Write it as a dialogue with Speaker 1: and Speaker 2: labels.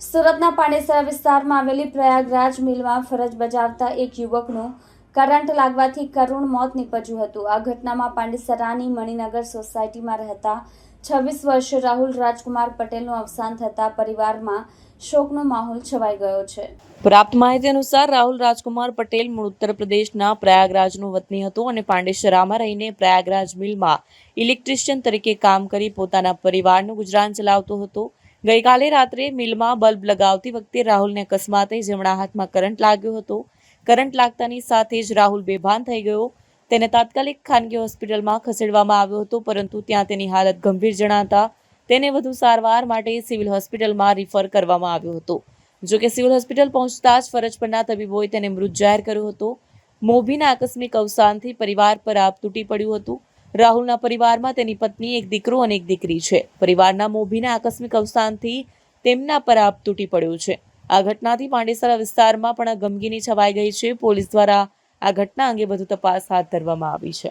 Speaker 1: સુરતના પાંડેસરા વિસ્તારમાં આવેલી પ્રયાગરાજ મિલમાં ફરજ બજાવતા એક યુવકનું કરંટ લાગવાથી કરુણ મોત નીપજ્યું હતું. આ ઘટનામાં પાંડેસરાની મણિનગર સોસાયટીમાં રહેતા છવ્વીસ વર્ષીય રાહુલ રાજકુમાર પટેલનું અવસાન થતાં પરિવારમાં શોકનો માહોલ છવાઈ ગયો છે.
Speaker 2: પ્રાપ્ત માહિતી અનુસાર રાહુલ રાજકુમાર પટેલ મૂળ ઉત્તર પ્રદેશના પ્રયાગરાજનું વતની હતો અને પાંડેસરામાં રહીને પ્રયાગરાજ મિલમાં ઇલેક્ટ્રિશિયન તરીકે કામ કરી પોતાના પરિવારનું ગુજરાન ચલાવતો હતો. ગઈકાલે રાત્રે મિલમાં બલ્બ લગાવતી વખતે રાહુલને અકસ્માતે જમણા હાથમાં કરંટ લાગ્યો હતો. કરંટ લાગતાની સાથે જ રાહુલ બેભાન થઈ ગયો. તેને તાત્કાલિક ખાનગી હોસ્પિટલમાં ખસેડવામાં આવ્યો હતો, પરંતુ ત્યાં તેની હાલત ગંભીર જણાતા તેને વધુ સારવાર માટે સિવિલ હોસ્પિટલમાં રિફર કરવામાં આવ્યો હતો. જો કે સિવિલ હોસ્પિટલ પહોંચતા જ ફરજ પરના તબીબોએ તેને મૃત જાહેર કર્યો હતો. મોભીના આકસ્મિક અવસાનથી પરિવાર પર આપ તૂટી પડ્યું હતું. રાહુલના પરિવારમાં તેની પત્ની, એક દીકરો અને એક દીકરી છે. પરિવારના મોભીના આકસ્મિક અવસાનથી તેમના પર આપ તૂટી પડ્યો છે. આ ઘટનાથી પાંડેસરા વિસ્તારમાં પણ ગમગીની છવાઈ ગઈ છે. પોલીસ દ્વારા આ ઘટના અંગે વધુ તપાસ હાથ ધરવામાં આવી છે.